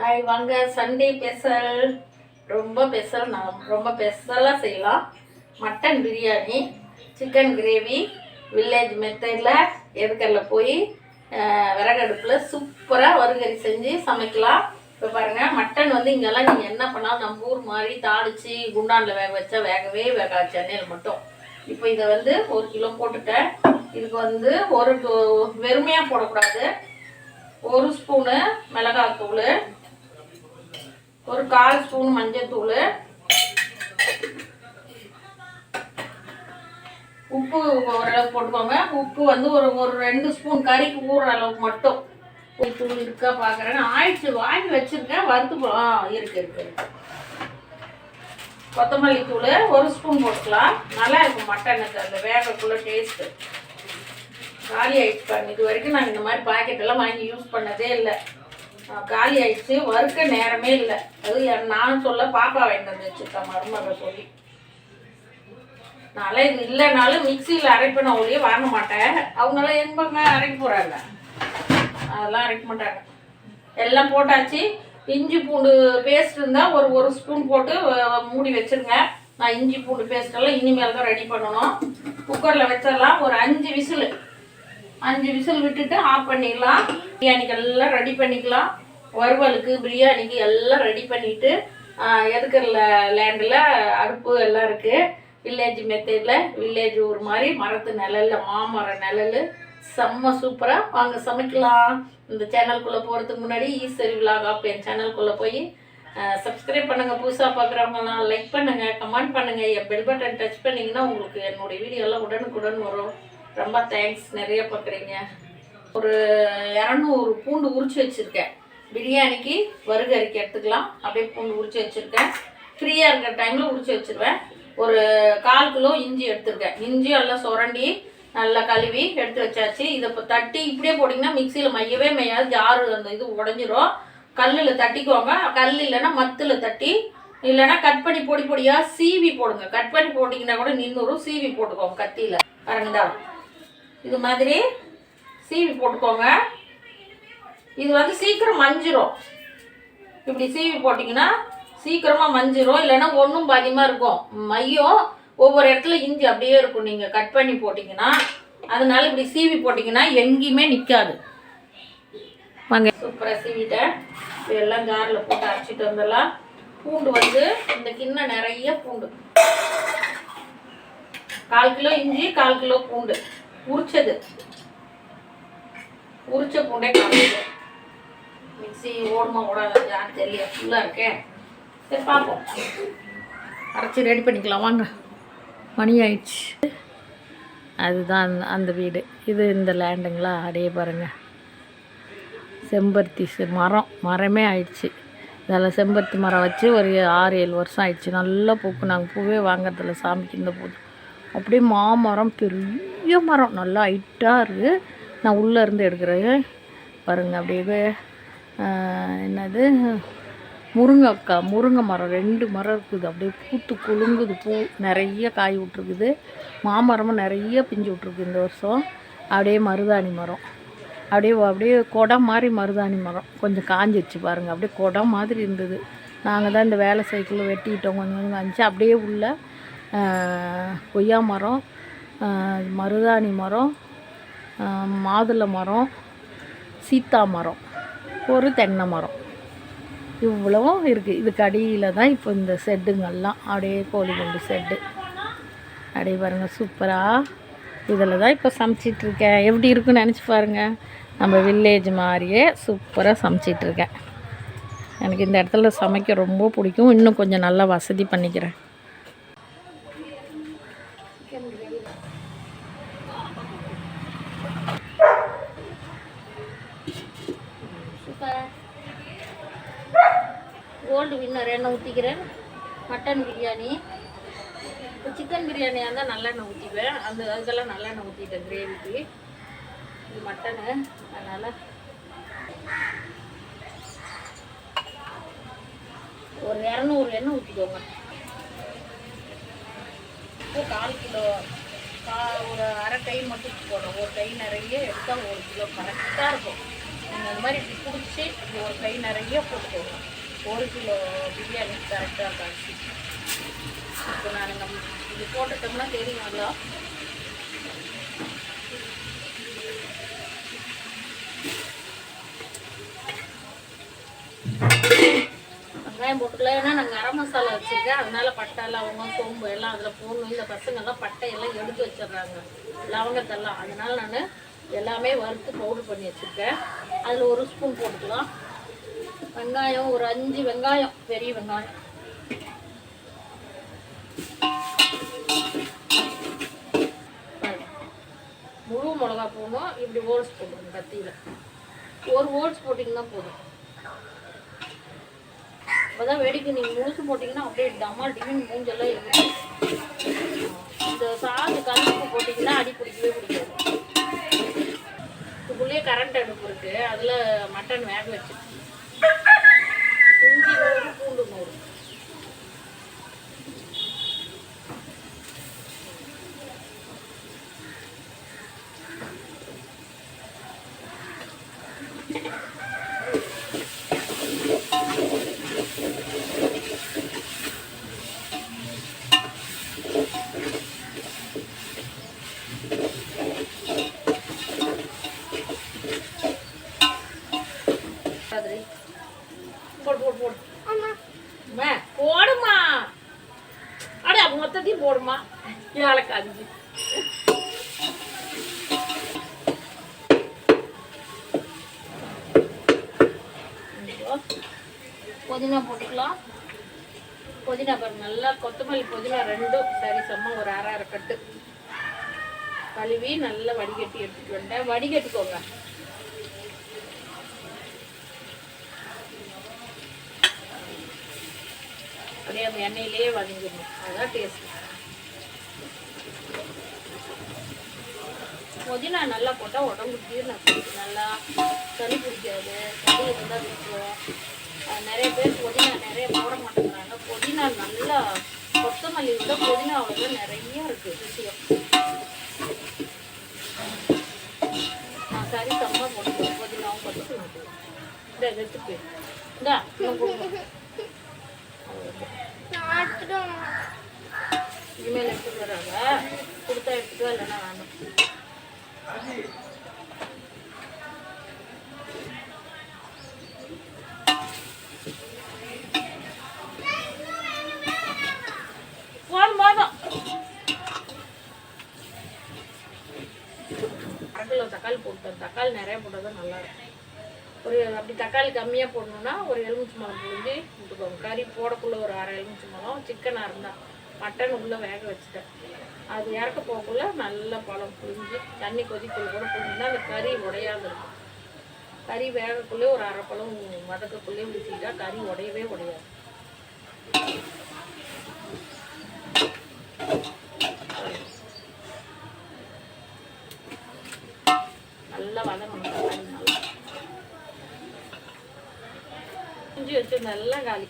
Hi வாங்க. Sunday Bessel ரொம்ப Bessel நான் ரொம்ப பெசலாக செய்யலாம். Mutton biryani chicken gravy village மெத்தடில் எதுக்கரில் போய் விறகடுப்பில் சூப்பராக வறுகறி செஞ்சு சமைக்கலாம். இப்போ பாருங்கள் மட்டன் வந்து இங்கெல்லாம் நீங்கள் என்ன பண்ணாலும் நம்ம ஊர் மாதிரி தாளித்து குண்டானில் வேக வச்சா வேகவே வேகாது சென்னையில் மட்டும். இப்போ இதை வந்து ஒரு கிலோ போட்டுட்டேன். இதுக்கு வந்து ஒரு வெறுமையாக போடக்கூடாது. ஒரு ஸ்பூனு மிளகாத்தூள் ஒரு கால் ஸ்பூன் மஞ்சத்தூள் உப்பு ஓரளவுக்கு போட்டுக்கோங்க. உப்பு வந்து ஒரு ஒரு ரெண்டு ஸ்பூன் கறிக்கு ஊறுற அளவுக்கு மட்டும். தூள் இருக்கா பார்க்குறேன் ஆயிடுச்சு வாங்கி வச்சுருக்கேன். வறுத்து போ ஆ இருக்கு இருக்கு கொத்தமல்லி தூள் ஒரு ஸ்பூன் போட்டுக்கலாம். நல்லா இருக்கும் மட்டனுக்கு அந்த வேகக்குள்ளே டேஸ்ட்டு காலி ஆயிடுச்சு இது வரைக்கும் நாங்கள் இந்த மாதிரி பாக்கெட்டெல்லாம் வாங்கி யூஸ் பண்ணதே இல்லை. காலி ஆயிடுச்சு வறுக்க நேரமே இல்லை. அது நான் நானும் சொல்ல பாப்பா வாங்கிட்டு வந்து வச்சுருக்கா மருமக சொல்லி. நான்லாம் இது இல்லைனாலும் மிக்சியில் அரைப்பின ஒழிய வாங்க மாட்டேன். அவங்களாம் எங்கங்க அரைக்க போகிறாங்க அதெல்லாம் அரைக்க மாட்டாங்க. எல்லாம் போட்டாச்சு. இஞ்சி பூண்டு பேஸ்ட் இருந்தால் ஒரு ஒரு ஸ்பூன் போட்டு மூடி வச்சுருங்க. நான் இஞ்சி பூண்டு பேஸ்ட் எல்லாம் இனிமேல் தான் ரெடி பண்ணணும். குக்கரில் வச்சிடலாம் ஒரு அஞ்சு விசிலு. அஞ்சு விசில் விட்டுட்டு ஆஃப் பண்ணிடலாம். பிரியாணிக்கு எல்லாம் ரெடி பண்ணிக்கலாம். வறுவலுக்கு பிரியாணிக்கு எல்லாம் ரெடி பண்ணிவிட்டு எதுக்கிற லேண்டில் அடுப்பு எல்லாம் இருக்குது வில்லேஜ் மெத்தடில் வில்லேஜ் ஊர் மாதிரி மரத்து நிழலில் மாமர நிழல் செம்ம சூப்பராக வாங்க சமைக்கலாம். இந்த சேனல்குள்ளே போகிறதுக்கு முன்னாடி ஈஸ்வரி விலாக் ஆப் என் சேனல்குள்ளே போய் சப்ஸ்கிரைப் பண்ணுங்கள் புதுசாக பார்க்குறவங்கலாம் லைக் பண்ணுங்கள் கமெண்ட் பண்ணுங்கள் என் பெல் பட்டன் டச் பண்ணிங்கன்னா உங்களுக்கு என்னுடைய வீடியோலாம் உடனுக்குடன் வரும். ரொம்ப தேங்க்ஸ் நிறைய பார்க்குறீங்க ஒரு இரநூறு பூண்டு உரிச்சு வச்சுருக்கேன். பிரியாணிக்கு வறுகறிக்கு எடுத்துக்கலாம். அப்படியே பூண்டு உரிச்சு வச்சுருக்கேன். ஃப்ரீயாக இருக்கிற டைமில் உரிச்சு வச்சுருவேன். ஒரு கால் கிலோ இஞ்சி எடுத்துருக்கேன். இஞ்சி எல்லாம் சுரண்டி நல்லா கழுவி எடுத்து வச்சாச்சு. இதை இப்போ தட்டி இப்படியே போட்டிங்கன்னா மிக்சியில் மையவே மையாது. ஜாரு அந்த இது உடஞ்சிரும். கல்லில் தட்டிக்கோங்க. கல் இல்லைன்னா மத்தில் தட்டி இல்லைன்னா கட் பண்ணி பொடி பொடியாக சீவி போடுங்க. கட் பண்ணி போட்டிங்கன்னா கூட நின்றுரும் சீவி போட்டுக்கோங்க கத்தியில். பாருங்கதா இது மாதிரி சீவி போட்டுக்கோங்க. இது வந்து சீக்கிரம் மஞ்சிரும். இப்படி சீவி போட்டிங்கன்னா சீக்கிரமாக மஞ்சிரும். இல்லைன்னா ஒன்றும் பாதியமாக இருக்கும். மையம் ஒவ்வொரு இடத்துல இஞ்சி அப்படியே இருக்கும். நீங்கள் கட் பண்ணி போட்டிங்கன்னா அதனால இப்படி சீவி போட்டிங்கன்னா எங்கேயுமே நிற்காது வாங்க. சூப்பராக சீவிட்டேன். இப்போ எல்லாம் ஜாரில் போட்டு அரைச்சிட்டு வந்துடலாம். பூண்டு வந்து இந்த கிண்ணம் நிறைய பூண்டு. கால் கிலோ இஞ்சி கால் கிலோ பூண்டு. உரிச்சது. உரிச்ச பூண்டே கால் மிக்சி ஓடுமா ஓடாதான்னு தெரியல. ஃபுல்லாக இருக்கேன் சரி பார்ப்போம். அரைச்சி ரெடி பண்ணிக்கலாம். வாங்க. மணி ஆயிடுச்சு. அதுதான் அந்த அந்த வீடு. இது இந்த லேண்டுங்களா அடையே பாருங்கள் செம்பருத்தி செ- மரம். மரமே ஆயிடுச்சு. இதில் செம்பருத்தி மரம் வச்சு ஒரு ஆறு ஏழு வருஷம் ஆயிடுச்சு. நல்லா பூக்கு நாங்கள் பூவே வாங்குறதில்ல. சாமிக்கு இந்த பூ அப்படியே மாமரம் பெரிய மரம். நல்லா ஹைட்டாக இருக்குது நான் உள்ளே இருந்து எடுக்கிறேன். பாருங்க அப்படியே என்னது? முருங்கைக்காய் முருங்கை மரம். ரெண்டு மரம் இருக்குது. அப்படியே பூத்து குலுங்குது பூ. நிறைய காய் விட்ருக்குது மாமரமும் நிறைய பிஞ்சு விட்ருக்கு இந்த வருஷம். அப்படியே மருதாணி மரம். அப்படியே அப்படியே குடம் மாதிரி மருதாணி மரம். கொஞ்சம் காஞ்சிருச்சு பாருங்கள் அப்படியே குடம் மாதிரி இருந்தது. நாங்கள் தான் இந்த வேலை சைக்கிள் வெட்டிக்கிட்டோம். கொஞ்சம் கொஞ்சம் காஞ்சிச்சு. அப்படியே உள்ளே கொய்யா மரம் மருதாணி மரம் மாதுளை மரம் சீத்தா மரம் ஒரு தென்னை மரம். இவ்வளவும் இருக்குது இதுக்கு அடியில் தான் இப்போ இந்த செட்டுங்கள்லாம் அப்படியே கோழி குண்டு செட்டு. அப்படியே பாருங்கள் சூப்பராக இதில் தான் இப்போ சமைச்சிட்ருக்கேன் எப்படி இருக்குன்னு நினச்சி பாருங்கள் நம்ம வில்லேஜ் மாதிரியே சூப்பராக சமைச்சிட்ருக்கேன் எனக்கு இந்த இடத்துல சமைக்க ரொம்ப பிடிக்கும். இன்னும் கொஞ்சம் நல்லா வசதி பண்ணிக்கிறேன் சூப்பர் கோல்டு வின்னர் எண்ணெய் ஊற்றிக்கிறேன் மட்டன் பிரியாணி இப்போ சிக்கன் பிரியாணியாக இருந்தால் நல்லெண்ணெய் ஊற்றிக்குவேன் அந்த அதுக்கெல்லாம் நல்லெண்ணெய் ஊற்றிட்டேன் கிரேவிக்கு இது மட்டனு அதனால் ஒரு இரநூறு எண்ணெய் ஊற்றிக்கோங்க இப்போ கால் கிலோ கா ஒரு அரை கை மட்டும் போடுறோம் ஒரு கை நிறைய எடுத்தால் ஒரு கிலோ. கரெக்டாக இருக்கும். நீங்கள் அந்த மாதிரி இப்படி பிடிச்சி ஒரு கை நிறைய போட்டுக்கோங்க. ஒரு கிலோ பிரியாணி கரெக்டாக இருக்கும் இப்போ நான் நம்ம இது போட்டுட்டோம்னா தெரியும் நல்லா. வெங்காயம் போட்டுக்கலாம் ஏன்னா நான் கரம் மசாலா வச்சுருக்கேன். அதனால பட்டை லவங்கம் சோம்பு எல்லாம் அதில் போடணும். இந்த பசங்கள்லாம் பட்டை எல்லாம் எடுத்து வச்சிடுறாங்க. லவங்கத்தெல்லாம் அதனால நான் எல்லாமே வறுத்து பவுடர் பண்ணி வச்சுருக்கேன். அதில் ஒரு ஸ்பூன் போட்டுக்கலாம். வெங்காயம் ஒரு அஞ்சு வெங்காயம். பெரிய வெங்காயம். முழு மிளகா போடணும் இப்படி ஓல்ஸ் போடணும் கத்தியில். ஒரு ஓல்ஸ் போட்டிங்கன்னா போதும். அப்பதான் வெடிக்கு நீங்கள் முழுசு போட்டிங்கன்னா அப்படியே தம்மா டிமின் மூஞ்செல்லாம் இருக்கும் இந்த சாது கல்லுப்பு போட்டிங்கன்னா அடி பிடிக்கவே பிடிக்காது. இதுக்குள்ளேயே கரண்ட் அடுப்பு இருக்கு. அதில் மட்டன் வேக வச்சு கழுவி நல்லா வடிகட்டி எடுத்துட்டு வந்தேன் வடிகட்டுக்கோங்க. அப்படியே அந்த எண்ணெயிலேயே வதங்கிடணும். அதுதான் டேஸ்ட் புதினா நல்லா போட்டால் உடம்பு தீர்ணம் நல்லா சளி பிடிக்காது. சளி இருந்தால் விட்டுரும். நிறைய பேர் புதினா நிறைய போட மாட்டேங்கிறாங்க. புதினா நல்லா கொத்தமல்லி விட புதினாவில் நிறைய இருக்குது விஷயம் சரி சம்மா போட்டுக்கிறேன் புதினாவும் கொத்தமல்லி இந்த எடுத்துக்கு. இந்தா இனிமேல் எடுத்துட்டு வராங்க கொடுத்தா எடுத்துக்கோ இல்லைன்னா வேணும். போதும் போதும். தக்காளி போட்டேன். தக்காளி நிறைய போட்டால் தான் நல்லாயிருக்கும். ஒரு அப்படி தக்காளி கம்மியாக போடணுன்னா ஒரு எலுமிச்சை மரம் புழிஞ்சு விட்டுக்கோங்க கறி போடக்குள்ளே ஒரு அரை எலுமிச்சை மரம் சிக்கனாக இருந்தால் மட்டன் உள்ளே வேக வச்சுட்டேன். அது இறக்க போகக்குள்ள நல்ல பழம் புழிஞ்சு தண்ணி கொதிக்குள்ள கூட புழிஞ்சுனா அந்த கறி உடையாது இருக்கும். கறி வேகக்குள்ளே ஒரு அரை பழம் வதக்கக்குள்ளே ஊற்றிட்டா கறி உடையவே உடையாது. இஞ்சி வச்சு நல்லா காலி.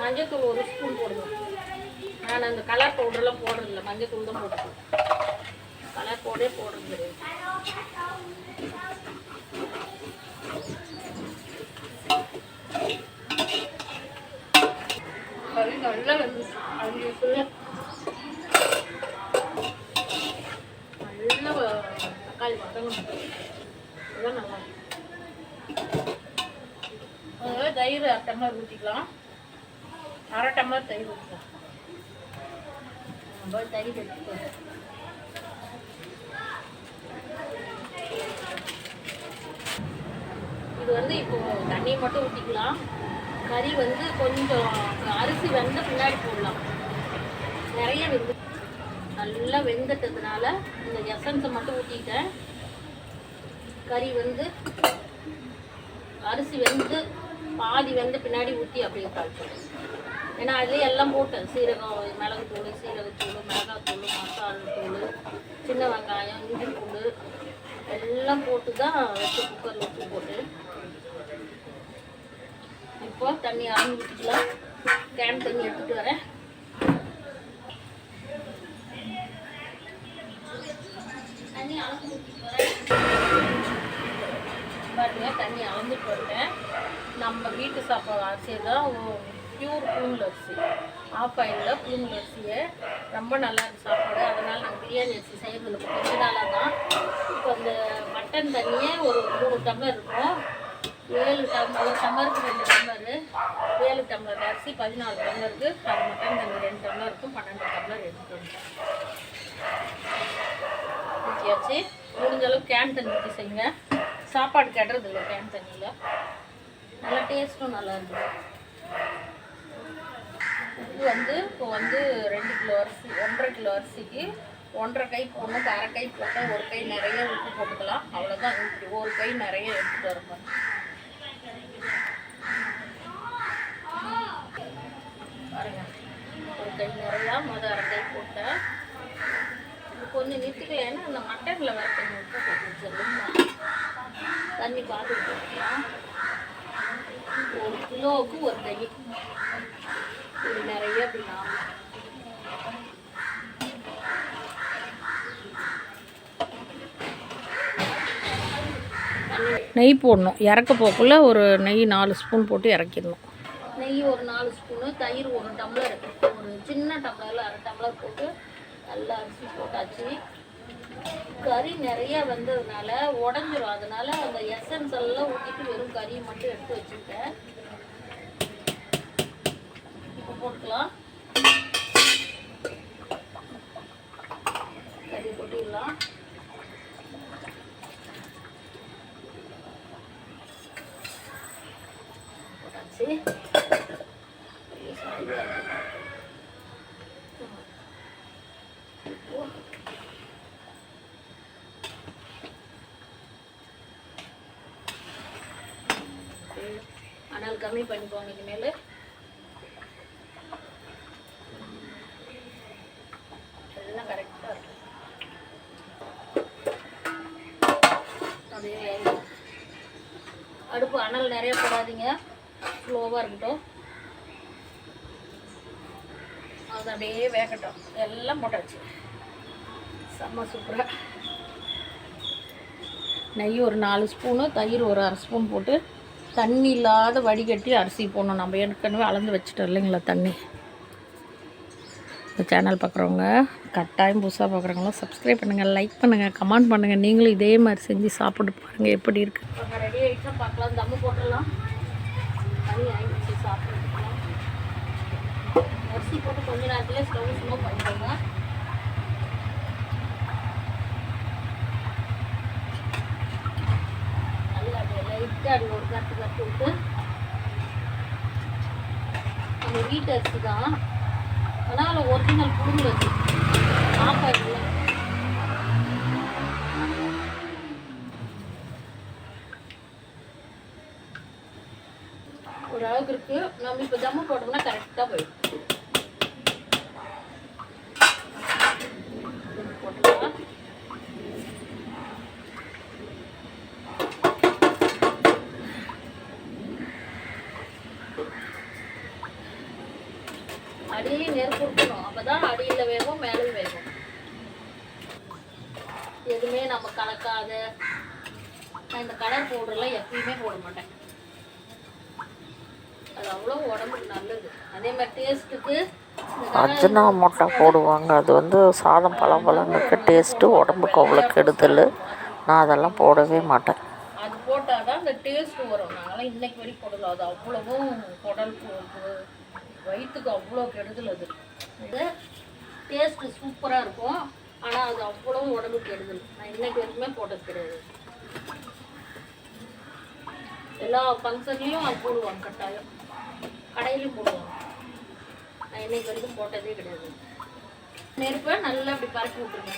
மஞ்சத்தூள் ஒரு ஸ்பூன் போடுவேன் நான் அந்த கலர் பவுடர்லாம் போடுறதில்ல மஞ்சத்தூள் தான் போட்டுக்குவேன். கலர் பவுடரே போடுறது கிடையாது. நல்லா வெந்துச்சு. தக்காளி வதங்கணும் அதுதான் நல்லா இருக்கும். தயிர் அரை டம்ளர் ஊற்றிக்கலாம் அரை டம்ளர் தயிர் ஊற்றிக்கலாம் நம்ம தயிர் எடுத்துக்கலாம். இது வந்து இப்போ தண்ணியை மட்டும் ஊற்றிக்கலாம் கறி வந்து கொஞ்சம் அரிசி வெந்த பின்னாடி போடலாம். நிறைய வெந்து நல்லா வெந்துட்டதுனால இந்த எசன்ஸை மட்டும் ஊற்றிட்டேன் கறி வந்து அரிசி வெந்து பாதி வெந்த பின்னாடி ஊற்றி அப்படியே தாளிச்சோம் ஏன்னா அதுலேயே எல்லாம் போட்டேன். சீரகம் மிளகுத்தூள் சீரகத்தூள் மிளகாத்தூள் மசாலா தூள் சின்ன வெங்காயம் இஞ்சி பூண்டு எல்லாம் போட்டு தான் வச்சு குக்கரில் உப்பு போட்டு. இப்போ தண்ணி அரைஞ்சி ஊற்றிக்கலாம் கேன் தண்ணி எடுத்துகிட்டு வரேன். தண்ணி அளந்து ஊற்றிட்டு பாருங்க தண்ணி அளந்து போட்டேன். நம்ம வீட்டு சாப்பாடு அரிசி தான் பியூர் புழுங்கல் அரிசி. ஆஃப் ஆயிலில் புழுங்கல் அரிசியை ரொம்ப நல்லா இருக்கு சாப்பாடு. அதனால் நாங்கள் பிரியாணி அரிசி செய்யறது கொஞ்ச நாளாக தான். இப்போ அந்த மட்டன் தண்ணியே ஒரு மூணு டம்ளர் இருக்கும். ஏழு டம்ளர் ஒரு டம்ளருக்கு ரெண்டு டம்ளரு. ஏழு டம்ளர் அரிசி பதினாலு டம்ளருக்கு. அது மட்டன் தண்ணி ரெண்டு டம்ளர் இருக்கும் பன்னெண்டு டம்ளர் எடுத்துட்டு வந்துட்டேன். ஊற்றியாச்சு முடிஞ்ச அளவுக்கு கேன் தண்ணி ஊற்றி செய்யுங்க. சாப்பாடு கெடுறது இல்லை கேன் தண்ணியில். நல்லா டேஸ்ட்டும் நல்லா இருக்குது உப்பு வந்து இப்போ வந்து ரெண்டு கிலோ அரிசி ஒன்றரை கிலோ அரிசிக்கு ஒன்றரை கை போடணும். அரை கை போட்டால் ஒரு கை நிறைய உப்பு போட்டுக்கலாம். அவ்வளோதான் இப்படி ஒரு கை நிறைய எடுத்துகிட்டு வரணும் பாருங்க. ஒரு கை நிறையா மொதல் அரை கை கொஞ்சம் நிறுத்திக்கலாம் ஏன்னா அந்த மட்டனில் வர கொஞ்சம் உப்பு போட்டு தண்ணி பார்த்து ஒரு கிலோவுக்கு ஒரு கை. இது நிறைய அப்படி நாம நெய் போடணும். இறக்க போக்குள்ள ஒரு நெய் நாலு ஸ்பூன் போட்டு இறக்கிடணும். நெய் ஒரு நாலு ஸ்பூனு தயிர் ஒரு டம்ளர் ஒரு சின்ன டம்ளரில் அரை டம்ளர் போட்டு நல்லா அரிசி போட்டாச்சு. கறி நிறைய வந்ததுனால உடஞ்சிரும். அதனால அந்த எசன்ஸ் எல்லாம் ஊற்றிட்டு வெறும் கறியை மட்டும் எடுத்து வச்சுருக்கேன். இப்போ போட்டுக்கலாம் கறி கொட்டிடலாம் போட்டாச்சு கம்மி பண்ணிக்கோங்க இனிமேல் எல்லாம் கரெக்டாக இருக்கும் அப்படியே அடுப்பு அனல் நிறைய போடாதீங்க. ஸ்லோவாக இருக்கட்டும். அது அப்படியே வேகட்டும். எல்லாம் போட்டாச்சு செம்ம சூப்பராக நெய் ஒரு நாலு ஸ்பூனு தயிர் ஒரு அரை ஸ்பூன் போட்டு தண்ணி இல்லாத வடிகட்டி அரிசி போடணும். நம்ம ஏற்கனவே அளந்து வச்சுட்டோம் இல்லைங்களா தண்ணி? இந்த சேனல் பார்க்குறவங்க கட்டாயம் புதுசாக பார்க்குறவங்களும் சப்ஸ்கிரைப் பண்ணுங்கள் லைக் பண்ணுங்கள் கமெண்ட் பண்ணுங்கள் நீங்களும் இதே மாதிரி செஞ்சு சாப்பிட்டு பாருங்கள் எப்படி இருக்குது ரெடி ஆகிடுச்சா பார்க்கலாம். தம்மு போட்டுடலாம். தண்ணி ஆகிடுச்சு அரிசி போட்டு கொஞ்ச நேரத்துலேயே ஸ்டவ் ஸ்லோ பண்ணி நல்லா அப்படியே லைட்டாக அப்படி ஒரு கட்டு கட்டு விட்டு அந்த வீட்டு அரிசி தான் ஆனால் அதில் ஒரிஜினல் புழுங்கு அரிசி ஆஃப் இல்லை ஒரு அளவுக்கு நம்ம இப்போ ஜம்மு போட்டோம்னா கரெக்டாக போயிடும் போட்டுக்கலாம் அடியிலையும் நெருப்பு இருக்கணும் அப்பதான் அடியில் வேகும் மேலும் வேகும் எதுவுமே நம்ம கலக்காத நான் இந்த கலர் பவுடர்லாம் எப்பயுமே போட மாட்டேன். அது அவ்வளோ உடம்புக்கு நல்லது. அதே மாதிரி டேஸ்ட்டுக்கு அஜினா மொட்டை போடுவாங்க. அது வந்து சாதம் பழம்பழனுக்கு டேஸ்ட்டு உடம்புக்கு அவ்வளோ கெடுதல். நான் அதெல்லாம் போடவே மாட்டேன். அது போட்டால் தான் அந்த டேஸ்ட் வரும். நாங்களாம் இன்னைக்கு வரைக்கும் போடல. அது அவ்வளவும் குடல் வயிற்றுக்கு அவ்வளோ கெடுதல் அது. இது டேஸ்ட்டு சூப்பராக இருக்கும். ஆனால் அது அவ்வளவும் உடம்புக்கு கெடுதல். நான் இன்னைக்கு வரைக்குமே போட்டது கிடையாது. எல்லா ஃபங்க்ஷன்லேயும் அது போடுவாங்க கட்டாயம். கடையிலையும் போடுவாங்க. நான் இன்னைக்கு வரைக்கும் போட்டதே கிடையாது. நெருப்பை நல்லா அப்படி பறக்கி விட்டுருங்க.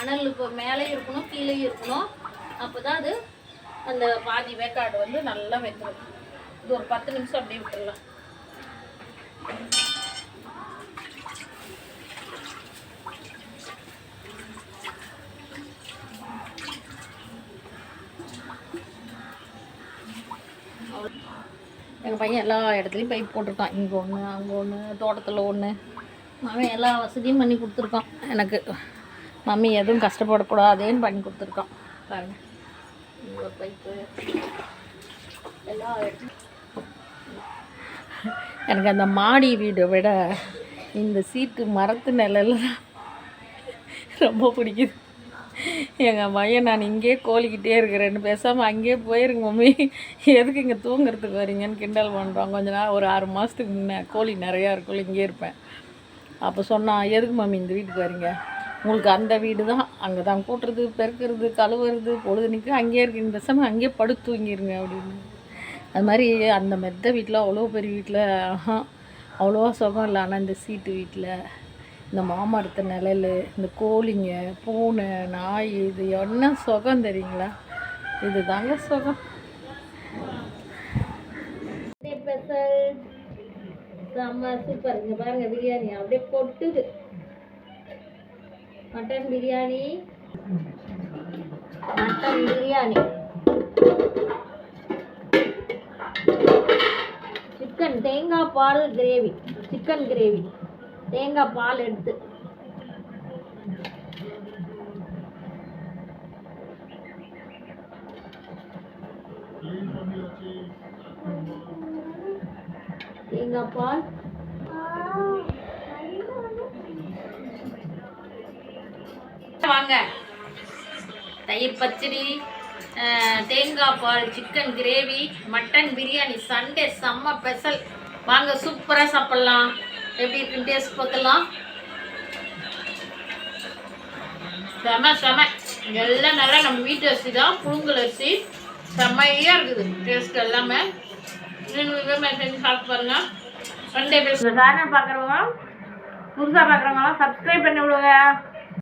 அனல் இப்போ மேலேயும் இருக்கணும் கீழேயும் இருக்கணும். அப்போ தான் அது அந்த பாதி வேக்காடு வந்து நல்லா வெந்துடும் இது ஒரு பத்து நிமிஷம் அப்படியே விட்டுடலாம் எங்கள் பையன் எல்லா இடத்துலையும் பைப் போட்டிருக்கான். இங்கே ஒன்று அங்கே ஒன்று தோட்டத்தில் ஒன்று அவன் எல்லா வசதியும் பண்ணி கொடுத்துருக்கான். எனக்கு மம்மி எதுவும் கஷ்டப்படக்கூடாதேன்னு பண்ணி கொடுத்துருக்கான். பாருங்க. இங்க ஒரு பைப்பு எல்லா இடத்துலையும். எனக்கு அந்த மாடி வீடை விட இந்த சீட்டு மரத்து நிலையில் ரொம்ப பிடிக்குது. எங்கள் பையன் நான் இங்கேயே கோழிக்கிட்டே இருக்கிறேன்னு பேசாமல் அங்கேயே போயிருங்க மம்மி. எதுக்கு இங்கே தூங்குறதுக்கு வரீங்கன்னு கிண்டல் பண்ணுறோம் கொஞ்ச நாள் ஒரு ஆறு மாதத்துக்கு முன்னே கோழி நிறையா இருக்கும் இங்கேயே இருப்பேன். அப்போ சொன்னான் எதுக்கு மம்மி இந்த வீட்டுக்கு வரீங்க? உங்களுக்கு அந்த வீடு தான். அங்கே தான் கூட்டுறது பெருக்கிறது கழுவுறது பொழுதுனிக்கு அங்கேயே இருக்கீங்க. பேசாமல் அங்கேயே படுத்து தூங்கிருங்க அப்படின்னு. அது மாதிரி அந்த மெத்த வீட்டில் அவ்வளோ பெரிய வீட்டில் அவ்வளோவா சுகம் இல்லை. ஆனால் இந்த சீட்டு வீட்டில் இந்த மாமரத்து நிழல் இந்த கோழிங்க பூனை நாய் இது என்ன சுகம் தெரியுங்களா? இது தாங்க சுகம். ஸ்பெஷல் செம்ம சூப்பர் இங்கே பாருங்க பிரியாணி அப்படியே கொட்டுது. Mutton biryani mutton biryani chicken தேங்காய் பால் கிரேவி சிக்கன் கிரேவி தேங்காய் பால் எடுத்து. தேங்காய் பால். வாங்க. தயிர் பச்சடி தேங்காய் பால் chicken gravy mutton biryani Sunday செம்ம ஸ்பெஷல் வாங்க சூப்பராக சாப்பிட்லாம். எப்படி இருக்குன்னு டேஸ்ட் பார்க்கலாம் செம செம. எல்லாம் நல்லா நம்ம வீட்டு அரிசி தான் புழுங்கல் அரிசி. செம்மையாக இருக்குது டேஸ்ட் எல்லாமே. நீங்களும் மாதிரி செஞ்சு சாப்பிட்டு பாருங்க. சண்டே பேர் சாதனை பார்க்குறவங்க புதுசாக பார்க்குறவங்களாம் சப்ஸ்கிரைப் பண்ணி விடுங்க.